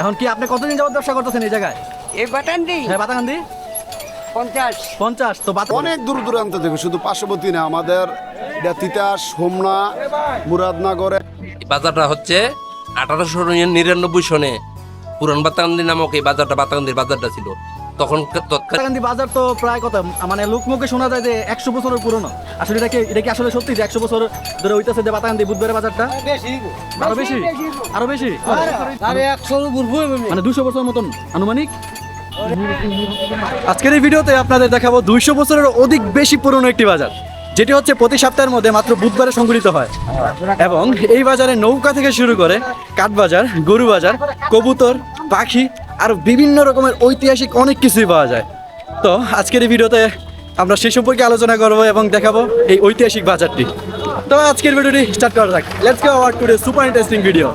এখন কি আপনি কতদিন যাবত ব্যবসা করতেছেন এই জায়গায়? এই বাটানটি হ্যাঁ বাতাকান্দি পঞ্চাশ। পঞ্চাশ তো বাতা অনেক দূর দূরান্ত থেকে শুধু পার্শ্ববর্তী না আমাদের এটা তিতাস হোমনা মুরাদনগরে। বাজারটা হচ্ছে আঠারোশো নিরানব্বই সনে পুরান বাতাকান্দি নামক এই বাজারটা বাতাকান্দির বাজারটা ছিল। তখন তৎকালীন বাজার তো প্রায় কত মানে লোকমুখে শোনা যায় যে একশো বছরের পুরনো। আসলে এটা কি এটা কি আসলে সত্যি যে একশো বছর ধরে হইতেছে যে বাতাকান্দি বুধবারের বাজারটা? আরও বেশি আরও বেশি? মানে দুশো বছর মতন আনুমানিক? আজকের এই ভিডিওতে আপনাদের দেখাবো দুইশো বছরের অধিক বেশি পুরনো একটি বাজার যেটি হচ্ছে প্রতি সপ্তাহের মধ্যে মাত্র বুধবারে সংগঠিত হয়। এবং এই বাজারে নৌকা থেকে শুরু করে কাঠবাজার গরু বাজার কবুতর পাখি আর বিভিন্ন রকমের ঐতিহাসিক অনেক কিছুই পাওয়া যায়। তো আজকের এই ভিডিওতে আমরা সে সম্পর্কে আলোচনা করব এবং দেখাবো এই ঐতিহাসিক বাজারটি। তো আজকের ভিডিওটি স্টার্ট করা যাক। Let's go our today super interesting video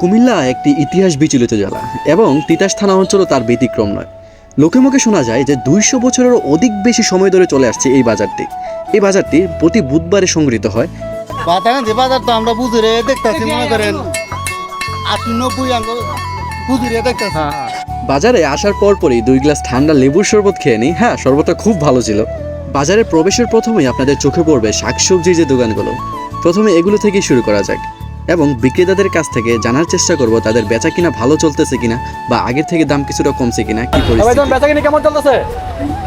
Comilla একটি ইতিহাস বিচলিত জেলা এবং তিতাস থানা অঞ্চলও তার ব্যতিক্রম নয়। লোকে মুখে শোনা যায় যে দুইশো বছরেরও অধিক বেশি সময় ধরে চলে আসছে এই বাজারটি। এই বাজারটি প্রতি বুধবারে সংগৃহীত হয় বাতাগান বাজার তো আমরা বুঝুরে দেখতেছি মনে করেন আশি নব্বই আমরা বুঝুরে দেখতেছি। বাজারে আসার পরপরই দুই গ্লাস ঠান্ডা লেবুর শরবত খেয়ে নিই। হ্যাঁ শরবতটা খুব ভালো ছিল। বাজারে প্রবেশের প্রথমেই আপনাদের চোখে পড়বে শাকসবজির যে দোকানগুলো। প্রথমে এগুলো থেকেই শুরু করা যাক। এবং বিক্রেতাদের কাছ থেকে জানার চেষ্টা করব তাদের বেচা কিনা ভালো চলতেছে কিনা বা আগের থেকে দাম কিছুটা কমছে কিনা কি পরিস্থিতি? বেচা কিনে কেমন চলতেছে?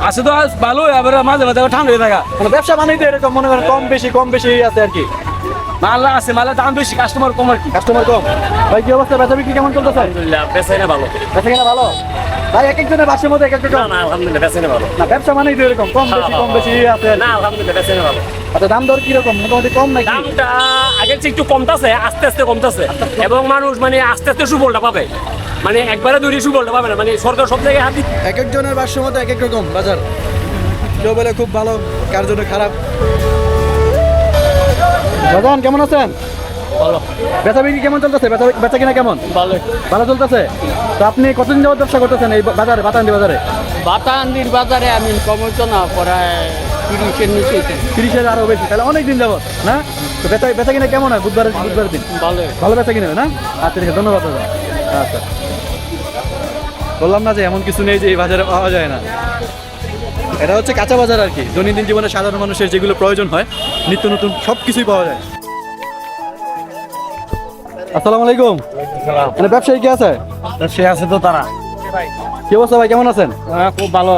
আছে তো আজ ভালো আবার মাঝে মাঝে ঠান্ডা হয়ে থাকা। মানে ব্যবসা তো এরকম মনে করেন কম বেশি কম বেশি আছে আর কি। মাল্লা আছে মাল্লা দাম বেশি কাস্টমার কম আর কি। কাস্টমার কম। ভাই কি অবস্থা? বেচা বিক্রি কেমন চলতেছে? আলহামদুলিল্লাহ বেচাই না ভালো। বেচা কিনা ভালো? ভাই এক একজনের বাসের মধ্যে এক এক রকম না আলহামদুলিল্লাহ বেচাই না ভালো। না ব্যবসা মানেই তো এরকম কম বেশি কম বেশি আছে। না আলহামদুলিল্লাহ বেচাই না ভালো। আচ্ছা দাম দর কীরকম? মোটামুটি কম নাকি? দামটা আগের চেয়ে একটু কমতাছে আস্তে আস্তে কমতাছে। এবং মানুষ মানে আস্তে আস্তে সুফলটা পাবে। মানে একবারে দুই সুফলটা পাবে না। মানে সরকার সব জায়গায় হাত এক একজনের বাসের মধ্যে এক এক রকম বাজার। কেউ বলে খুব ভালো কার জন্য খারাপ। বাজান কেমন আছেন? ভালো। বেচা বিক্রি কেমন চলতেছে? বেচা বেচা কিনা কেমন? ভালো। ভালো চলতেছে? তো আপনি কতদিন যাবত ব্যবসা করতেছেন এই বাজারে বাতান্দি বাজারে? বাটানদির বাজারে আমি কমতো না প্রায় তিরিশের নিচে তিরিশের আরও বেশি তাহলে অনেক দিন যাবত না? তো বেচা বেচা কিনা কেমন হয় বুধবার বুধবার দিন? ভালো। ভালো বেচা কিনা না? আচ্ছা ঠিক আছে ধন্যবাদ দাদা। আচ্ছা। বললাম না যে এমন কিছু নেই যে এই বাজারে পাওয়া যায় না। এটা হচ্ছে কাঁচা বাজার আর কি। দৈনন্দিন জীবনে সাধারণ মানুষের যেগুলো প্রয়োজন হয় নিত্য নতুন সব কিছুই পাওয়া যায়। আসসালামু আলাইকুম। মানে ব্যবসায়ী কি আছে? সে আছে তো তারা। কি অবস্থা ভাই কেমন আছেন? খুব ভালো।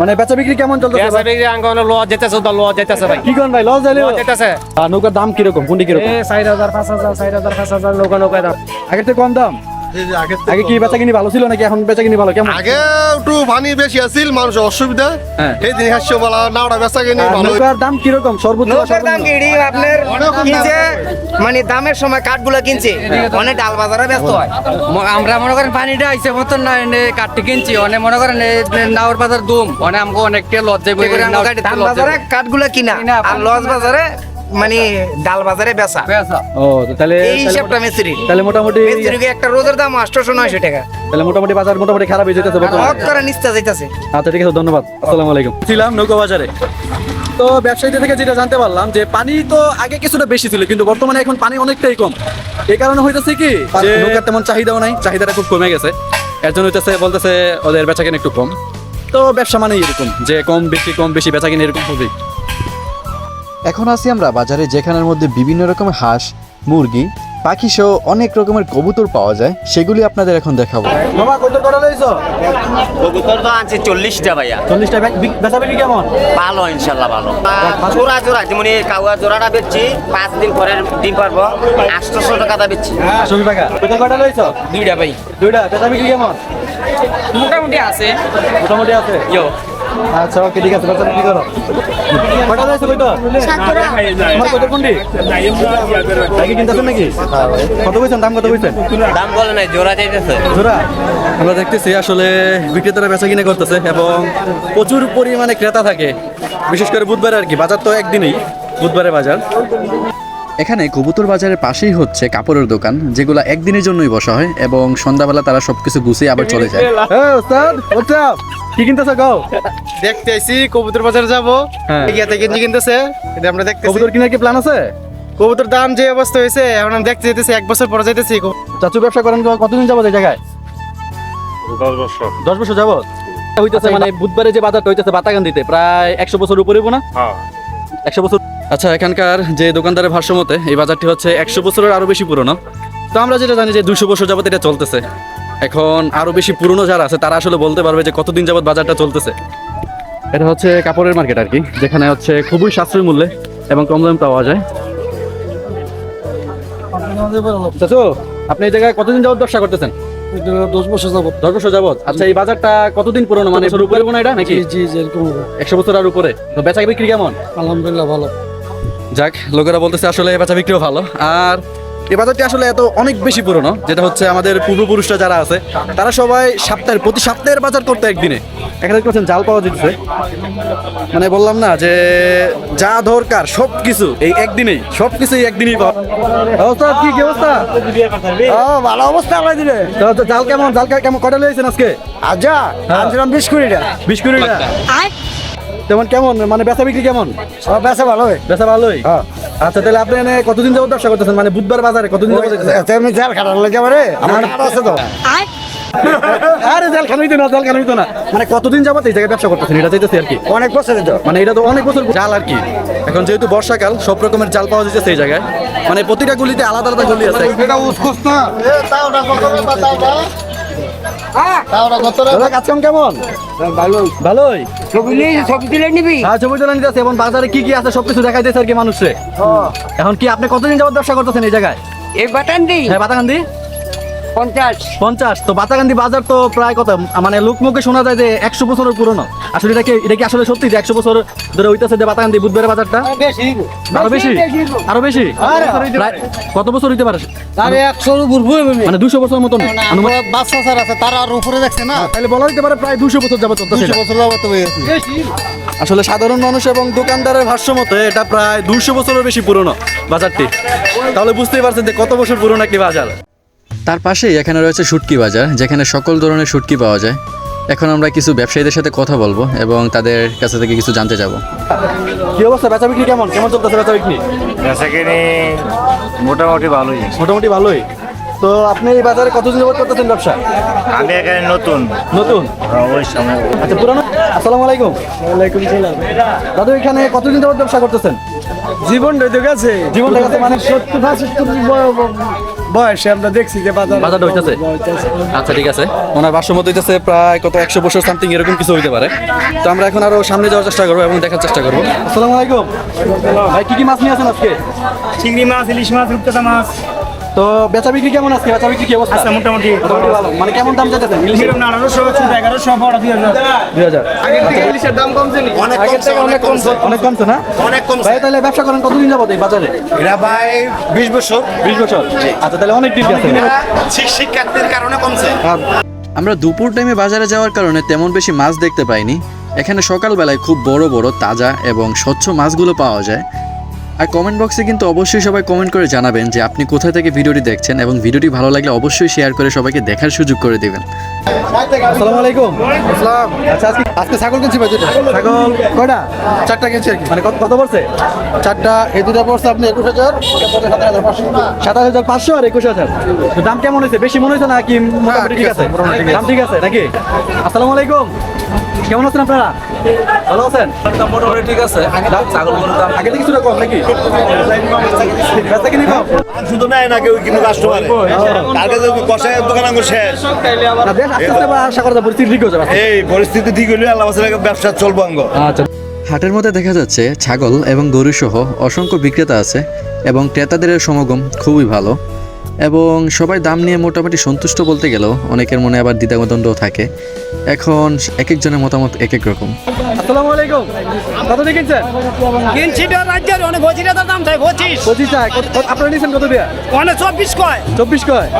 মানে বেচা বিক্রি কেমন চলতেছে ভাই? ল যেতেছে ল যেতেছে ভাই। কি কোন ভাই লস যাইলে যেতেছে। আর নৌকার দাম কোনটি কীরকম? চার হাজার পাঁচ হাজার চার হাজার পাঁচ হাজার নৌকা নৌকায় দাম। আগের থেকে কম দাম? আগে কি বেচা কিনি ভালো ছিল নাকি এখন বেচা কিনি ভালো? কেমন? আগে একটু পানি বেশি আছিল মানুষের অসুবিধা। হ্যাঁ। এই দিন বলা নাওড়া বেচা কিনি ভালো। নৌকার দাম কীরকম? সর্বোচ্চ বা নৌকার দাম? কিড়ি আপনার কিনছে মানে দামের সময় কাঠগুলো কিনছে? অনেক ডাল বাজারে ব্যস্ত হয়। আমরা মনে করেন পানিটা আইসে মতন না এনে কাটতে কিনছি। অনেক মনে করেন নাওর বাজার দুম। অনেক আমাকে অনেকটা লজ্জায় বই করে কাঠগুলো কিনা। কিনা, আর লস বাজারে মানে ডাল বাজারে বেচা। ও তাহলে এই হিসাবটা মিস্ত্রি তাহলে মোটামুটি মিস্ত্রিকে একটা রোজের দাম আটশোশো নয়শো টাকা। তাহলে মোটামুটি বাজার মোটামুটি খারাপ হয়ে যেতেছে হক বর্তমানে। করে নিস্তা যাইতাছে আচ্ছা ঠিক আছে ধন্যবাদ। আসসালামু আলাইকুম। ছিলাম নৌকা বাজারে। তো ব্যবসায়ীদের থেকে যেটা জানতে পারলাম যে পানি তো আগে কিছুটা বেশি ছিল কিন্তু বর্তমানে এখন পানি অনেকটাই কম। এই কারণে হইতেছে কি যে নৌকার তেমন চাহিদাও নাই চাহিদাটা খুব কমে গেছে। এর জন্য হইতেছে বলতেছে ওদের বেচা কেনা একটু কম। তো ব্যবসা মানে এরকম যে কম বেশি কম বেশি বেচা কিনে এরকম হবে। এখন আছি আমরা বাজারে যেখানের মধ্যে বিভিন্ন রকমের হাঁস মুরগি পাখি সহ অনেক রকমের কবুতর পাওয়া যায়। সেগুলি আপনাদের এখন দেখাবো। মামা কত কটা লইছো? কবুতর তো আনছে চল্লিশটা ভাইয়া। চল্লিশটা বেচা বিক্রি কেমন? ভালো ইনশাল্লাহ ভালো। জোড়া জোড়া যেমন এই কাউয়া জোড়াটা বেচছি পাঁচ দিন পরে ডিম পারব আটশোশো টাকা বেচছি। আটশো টাকা। কত কটা লইছো? দুইটা ভাই। দুইটা বেচা বিক্রি কেমন? মোটামুটি আছে। মোটামুটি আছে? আচ্ছা ওকে ঠিক আছে বেচা বিক্রি করো? কটা কইতো তোমার কত কোনটি নাকি কিনতেছেন নাকি? কত কইছেন? দাম কত কইছেন? দাম বলে নাই জোড়া চাইতেছে। জোড়া? আমরা দেখতেছি আসলে বিক্রেতারা বেচা কিনে করতেছে এবং প্রচুর পরিমাণে ক্রেতা থাকে। বিশেষ করে বুধবার আর কি বাজার তো একদিনই বুধবারে বাজার। এখানে কবুতর বাজারের পাশেই হচ্ছে কাপড়ের দোকান যেগুলো একদিনের জন্যই বসা হয় এবং সন্ধ্যাবেলা তারা সবকিছু গুছিয়ে আবার চলে যায়। হ্যাঁ কি কিনতেছো গাও দেখতে আইছি কবুতর বাজার যাব। হ্যাঁ। এগিয়ে থেকে কিনতেছে এটা আমরা দেখতেছি। কবুতর কেনার কি প্ল্যান আছে? কবুতর দাম যে অবস্থা হয়েছে এখন আমি দেখতে যেতেছি এক বছর পরে যাইতেছি। চাচু ব্যবসা করেন কতদিন যাবত এই জায়গায়? দশ বছর। যাবত? হইতেছে মানে বুধবারে যে বাজারটা হইতেছে বাতাগান্দিতে প্রায় একশো বছর উপরে না? একশো বছর আচ্ছা এখানকার যে দোকানদারের ভাষ্য মতে এই বাজারটি হচ্ছে একশো বছরের আরও বেশি পুরনো। তো আমরা যেটা জানি যে দুশো বছর যাবত এটা চলতেছে। এখন আরও বেশি পুরনো যারা আছে তারা আসলে বলতে পারবে যে কতদিন যাবত বাজারটা চলতেছে। এটা হচ্ছে কাপড়ের মার্কেট আর কি যেখানে হচ্ছে খুবই সাশ্রয়ী মূল্যে এবং কম দাম পাওয়া যায়। চাচু আপনি এই জায়গায় কতদিন যাবত ব্যবসা করতেছেন? দশ বছর যাবত দশ বছর যাবত আচ্ছা এই বাজারটা কতদিন পুরনো? মানে বছর উপরে না এটা নাকি? জি জি এরকম একশো বছর আর উপরে। তো বেচা বিক্রি কেমন? আলহামদুলিল্লাহ ভালো। যাক লোকেরা বলতেছে আসলে এই বেচা বিক্রিও ভালো। আর এই বাজারটি আসলে এত অনেক বেশি পুরনো যেটা হচ্ছে আমাদের পূর্বপুরুষরা যারা আছে তারা সবাই সপ্তাহের প্রতি সপ্তাহের বাজার করতে একদিনে। এখানে দেখতে পাচ্ছেন জাল পাওয়া যাচ্ছে। মানে বললাম না যে যা দরকার সব কিছু এই একদিনেই সব কিছু একদিনই পাওয়া। অবস্থা কি কি অবস্থা? ও ভালো অবস্থা আমরা দিলে। তো তো জাল কেমন? জাল কেমন কটা লয়েছেন আজকে? আচ্ছা আনছিলাম বিশ কুড়িটা। বিশ কুড়ি টাকা তেমন কেমন? মানে বেচা বিক্রি কেমন? সব বেচা ভালো হয় বেচা ভালোই? আচ্ছা তাহলে আপনি এনে কতদিন যাবত ব্যবসা করতেছেন? মানে বুধবার বাজারে কতদিন যাবত আমি জাল খাটার লাগে আমার আমার হাট আছে তো। আরে জাল খান হইতো না জাল খান হইতো না। মানে কতদিন যাবত এই জায়গায় ব্যবসা করতেছেন? এটা চাইতেছি আর কি। অনেক বছর তো। মানে এটা তো অনেক বছর জাল আর কি। এখন যেহেতু বর্ষাকাল সব রকমের জাল পাওয়া যাচ্ছে এই জায়গায়। মানে প্রতিটা গুলিতে আলাদা আলাদা গলি আছে। এটা উৎকোষ না। কেমন? ভালোই। ছবি তুলে নিবি? হ্যাঁ ছবি তোলা এবং বাজারে কি কি আছে সবকিছু আর কি মানুষে এখন কি আপনি কতদিন যাবত ব্যবসা করতেছেন এই জায়গায়? এই বাটান দি হ্যাঁ বাতাকান্দি পঞ্চাশ। পঞ্চাশ। তো বাতাকান্দি বাজার তো প্রায় কত? মানে লোকমুখে শোনা যায় যে একশো বছরের পুরনো। আসলে এটা কি এটা কি আসলে সত্যি যে একশো বছর ধরে হইতেছে যে বাতাকান্দি বুধবারের বাজারটা? বেশি আরও বেশি আরও বেশি? কত বছর হইতে পারে? আরে একশোর উপর বই মানে দুশো বছর মতন। বাচ্চা স্যার আছে তারা আর উপরে দেখছে না। তাহলে বলা হইতে পারে প্রায় দুশো বছর যাবত দুশো। বছর যাবত আসলে সাধারণ মানুষ এবং দোকানদারের ভাষ্য মতে এটা প্রায় দুশো বছরের বেশি পুরনো বাজারটি। তাহলে বুঝতেই পারছেন যে কত বছর পুরনো একটি বাজার। তার পাশেই এখানে রয়েছে শুটকি বাজার যেখানে সকল ধরনের শুটকি পাওয়া যায়। এখন আমরা কিছু ব্যবসায়ীদের সাথে কথা বলব এবং তাদের কাছে থেকে কিছু জানতে যাব কি অবস্থা? বেচা বিক্রি কেমন? কেমন চলতেছে বেচা বিক্রি? বেচাকেনি মোটামুটি ভালোই। মোটামুটি ভালোই। তো আপনি এই বাজারে কতদিন যাবত করতেছেন ব্যবসা? আমি এখানে নতুন। নতুন? ওই সময়। আচ্ছা পুরানো? আসসালামু আলাইকুম। ওয়ালাইকুম সালাম। দাদু এখানে কতদিন যাবত ব্যবসা করতেছেন? জীবন রয়ে গেছে। জীবন দেখাতে মানে? সত্তর পঁচাত্তর বয়সে আমরা দেখছি যে বাজার বাজারটা হইতেছে? আচ্ছা ঠিক আছে। ওনার ভাষ্য মতো হইতেছে প্রায় কত একশো বছর সামথিং এরকম কিছু হইতে পারে। তো আমরা এখন আরও সামনে যাওয়ার চেষ্টা করব এবং দেখার চেষ্টা করব। আসসালামু আলাইকুম। ভাই কি কি মাছ নিয়ে আছেন আজকে? চিংড়ি মাছ ইলিশ মাছ রূপচাঁদা মাছ। তো বেচা বিক্রি কেমন আজকে? বেচা বিক্রি কি অবস্থা? আচ্ছা মোটামুটি মোটামুটি ভালো। মানে কেমন দাম চাইতেছেন? ইলিশের? আঠারোশো এগারোশো বড় দুই হাজার। দুই হাজার। ইলিশের দাম কমছে নি অনেক কমছে থেকে অনেক কমছে। অনেক কমছে না? অনেক কমছে। ভাই তাহলে ব্যবসা করেন কতদিন যাবত এই বাজারে? এরা ভাই বিশ বছর। বিশ বছর। আচ্ছা তাহলে অনেক দিন গেছে শিক্ষার্থীর কারণে কমছে। আমরা দুপুর টাইমে বাজারে যাওয়ার কারণে তেমন বেশি মাছ দেখতে পাইনি। এখানে সকালবেলায় খুব বড় বড় তাজা এবং স্বচ্ছ মাছগুলো পাওয়া যায়। আর কমেন্ট বক্সে কিন্তু অবশ্যই সবাই কমেন্ট করে জানাবেন যে আপনি কোথা থেকে ভিডিওটি দেখছেন এবং ভিডিওটি ভালো লাগলে অবশ্যই শেয়ার করে সবাইকে দেখার সুযোগ করে দেবেন। আসসালামু আলাইকুম। আসসালাম। আচ্ছা আজকে আজকে ছাগল কিনছি ভাই দুটো ছাগল। কয়টা? চারটা কিনছি আর কি। মানে কত কত পড়ছে? চারটা এই দুটো পড়ছে আপনি একুশ হাজার সাতাশ হাজার পাঁচশো। আর একুশ হাজার। দাম কেমন হয়েছে? বেশি মনে হয়েছে নাকি মোটামুটি ঠিক আছে? দাম ঠিক আছে নাকি? আসসালামু আলাইকুম। কেমন আছেন আপনারা? ভালো আছেন? মোটামুটি ঠিক আছে। ছাগল আগে থেকে কিছুটা কম নাকি? বেচা কিনি কম? শুধু নেয় না কেউ কিন্তু কাস্টমার তার কাছে কষায় দোকান আঙ্গুর শেষ। না বেশ আস্তে আস্তে আশা করা পরিস্থিতি ঠিক হয়ে যাবে এই পরিস্থিতি ঠিক হইলে আল্লাহ ব্যবসা চলবো আঙ্গ। আচ্ছা। হাটের মধ্যে দেখা যাচ্ছে ছাগল এবং গরু সহ অসংখ্য বিক্রেতা আছে এবং ক্রেতাদের সমাগম খুবই ভালো। এবং সবাই দাম নিয়ে মোটামুটি সন্তুষ্ট বলতে গেলেও অনেকের মনে আবার দ্বিধাদ্বন্দ্ব থাকে। এখন এক একজনের মতামত এক এক রকম। আসসালামু আলাইকুম। কত দিয়ে কিনছেন কিনছিটা রাজ্যের অনেক পঁচিশটা দাম চাই পঁচিশ। পঁচিশ টাকা কত- কত- আপনারা নিয়েছেন কত দিয়ে অনেক চব্বিশ কয়। চব্বিশ কয়?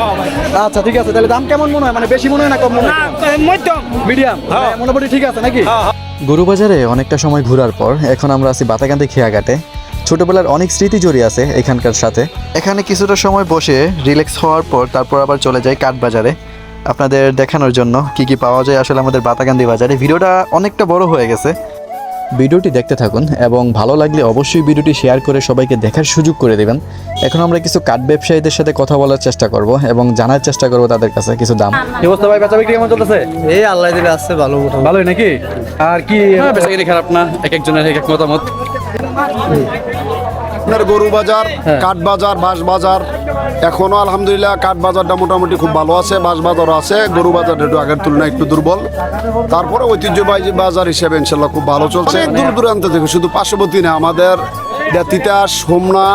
আচ্ছা ঠিক আছে। তাহলে দাম কেমন মনে হয়? মানে বেশি মনে হয় না কম মনে হয়? মধ্যম। মিডিয়াম। মোটামুটি ঠিক আছে নাকি? গরু বাজারে অনেকটা সময় ঘোরার পর এখন আমরা আছি বাতাকান্দি খেয়াঘাটে। ছোটবেলার অনেক স্মৃতি জড়িয়ে আছে এখানকার সাথে। এখানে কিছুটা সময় বসে রিল্যাক্স হওয়ার পর তারপর আবার চলে যাই কাঠ বাজারে আপনাদের দেখানোর জন্য কি কি পাওয়া যায় আসলে আমাদের বাতাকান্দি বাজারে। ভিডিওটা অনেকটা বড় হয়ে গেছে। ভিডিওটি দেখতে থাকুন এবং ভালো লাগলে অবশ্যই ভিডিওটি শেয়ার করে সবাইকে দেখার সুযোগ করে দেবেন। এখন আমরা কিছু কাঠ ব্যবসায়ীদের সাথে কথা বলার চেষ্টা করব এবং জানার চেষ্টা করব তাদের কাছে কিছু দাম। কি অবস্থা ভাই? বেচা বিক্রি কেমন চলতেছে? এই আল্লাহ দিলে আসছে ভালো ভালোই নাকি? আর কি বেচা বিক্রি খারাপ না। এক একজনের এক এক মতামত। আপনার গরু বাজার কাঠ বাজার বাঁশ বাজার এখনও আলহামদুলিল্লাহ কাঠ বাজারটা মোটামুটি খুব ভালো আছে বাঁশ বাজারও আছে গরু বাজারটা একটু আগের তুলনায় একটু দুর্বল। তারপরে ঐতিহ্যবাহী বাজার হিসেবে ইনশাল্লাহ খুব ভালো চলছে। দূর দূরান্ত থেকে শুধু পার্শ্ববর্তী না আমাদের তিতাস হোমনা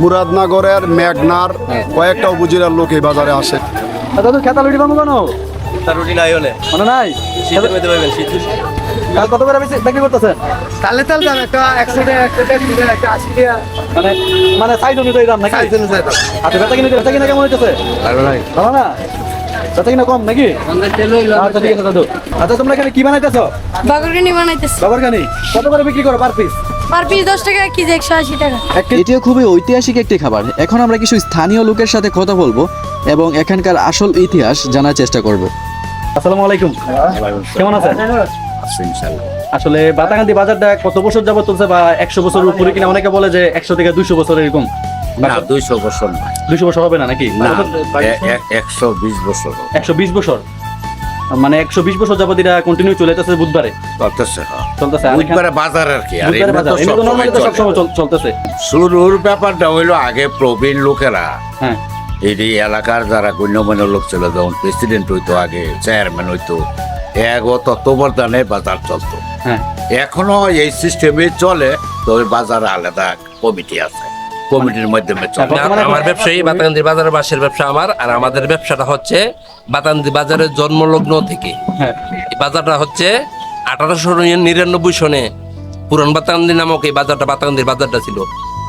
মুরাদনগরের মেঘনার কয়েকটা উপজেলার লোক এই বাজারে আসে। দাদু খেতা লুটি বানো কেন? রুটি নাই হলে। মনে নাই? কাল কত করে বেশি বিক্রি করতেছেন তাহলে তাহলে দাম একটা একশো টাকা একটা দেড়শো টাকা একটা আশি টাকা মানে মানে সাইজ অনুযায়ী দাম নাকি? আচ্ছা বেচা কিনে বেচা কিনা কেমন হইতেছে? ভালো না? বেচা কিনা কম নাকি? আচ্ছা ঠিক আছে দাদু। আচ্ছা তোমরা এখানে কি বানাইতেছো? বাগরগানি বানাইতেছে। বাবার কত করে বিক্রি করো পার পিস পার পিস দশ টাকা কেজি একশো আশি টাকা। এটিও খুবই ঐতিহাসিক একটি খাবার। এখন আমরা কিছু স্থানীয় লোকের সাথে কথা বলব এবং এখানকার আসল ইতিহাস জানার চেষ্টা করব। আসসালামু আলাইকুম। কেমন আছেন? আসলে বাতাকান্দি বাজারটা কত বছর যাবত চলছে বা একশো উপরে কিনা অনেকে বলে যে একশো থেকে দুইশো বছর এরকম। না দুইশো বছর দুইশো বছর হবে না নাকি? না এ- এ- একশো বিশ বছর একশো বিশ বছর? মানে একশো বিশ বছর যাবত এটা কন্টিনিউ চলে বুধবারে। চলতেছে হ্যাঁ। চলতেছে বুধবারে বাজার আর কি সবসময় চলতেছে। শুরুর ব্যাপারটা হইল আগে প্রবীণ লোকেরা হ্যাঁ। এই এলাকার যারা গণ্যমান্য লোক ছিল যেমন প্রেসিডেন্ট হইতো আগে চেয়ারম্যান হইতো এক ও তত্ত্বাবধানে বাজার চলতো। হ্যাঁ। এখনও এই সিস্টেমে চলে তবে বাজারে আলাদা কমিটি আছে। কমিটির মাধ্যমে চলে। আমার ব্যবসায়ী বাতানদি বাজারের বাসের ব্যবসা আমার আর আমাদের ব্যবসাটা হচ্ছে বাতানদি বাজারের জন্মলগ্ন থেকে। হ্যাঁ। এই বাজারটা হচ্ছে আঠারোশো নিরানব্বই সনে পুরান বাতানদি নামক এই বাজারটা বাতানদির বাজারটা ছিল।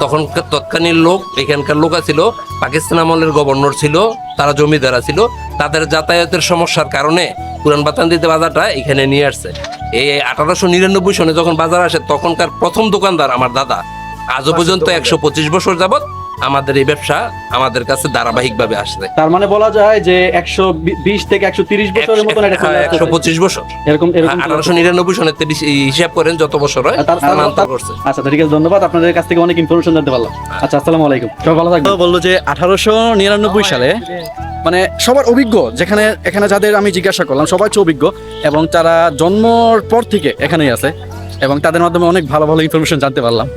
তখন তৎকালীন লোক এখানকার লোক ছিল পাকিস্তান আমলের গভর্নর ছিল তারা জমিদারা ছিল তাদের যাতায়াতের সমস্যার কারণে পুরান বাতানদিতে বাজারটা এখানে নিয়ে আসছে। এই আঠারোশো নিরানব্বই সনে যখন বাজার আসে তখনকার প্রথম দোকানদার আমার দাদা। আজও পর্যন্ত একশো পঁচিশ বছর যাবত আমাদের এই ব্যবসা আমাদের কাছে ধারাবাহিকভাবে আসছে। তার মানে বলা যায় যে একশো বিশ থেকে একশো তিরিশ বছরের মতন হ্যাঁ, একশো পঁচিশ বছর। এরকম এরকম আঠারোশো নিরানব্বই সনের তিরিশ হিসাব করেন যত বছর হয় আচ্ছা ঠিক আছে ধন্যবাদ। আপনাদের কাছ থেকে অনেক ইনফরমেশন জানতে পারলাম। আচ্ছা আসসালামু আলাইকুম। সবাই ভালো থাকবেন। বলল যে আঠারোশো নিরানব্বই সালে মানে সবার অভিজ্ঞ যেখানে এখানে যাদের আমি জিজ্ঞাসা করলাম সবাই হচ্ছে অভিজ্ঞ এবং তারা জন্মর পর থেকে এখানেই আছে এবং তাদের মাধ্যমে অনেক ভালো ভালো ইনফরমেশন জানতে পারলাম।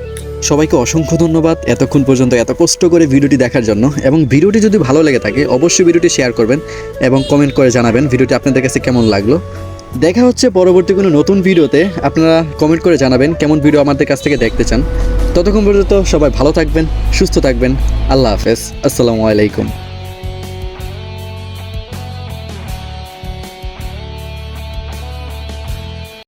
সবাইকে অসংখ্য ধন্যবাদ এতক্ষণ পর্যন্ত, এত কষ্ট করে ভিডিওটি দেখার জন্য। এবং ভিডিওটি যদি ভালো লেগে থাকে, অবশ্যই ভিডিওটি শেয়ার করবেন এবং কমেন্ট করে জানাবেন ভিডিওটি আপনাদের কাছে কেমন লাগল। দেখা হচ্ছে পরবর্তী কোনো নতুন ভিডিওতে। আপনারা কমেন্ট করে জানাবেন কেমন ভিডিও আমাদের কাছ থেকে দেখতে চান। ততক্ষণ পর্যন্ত সবাই ভালো থাকবেন, সুস্থ থাকবেন। আল্লাহ হাফেজ। আসসালামু আলাইকুম।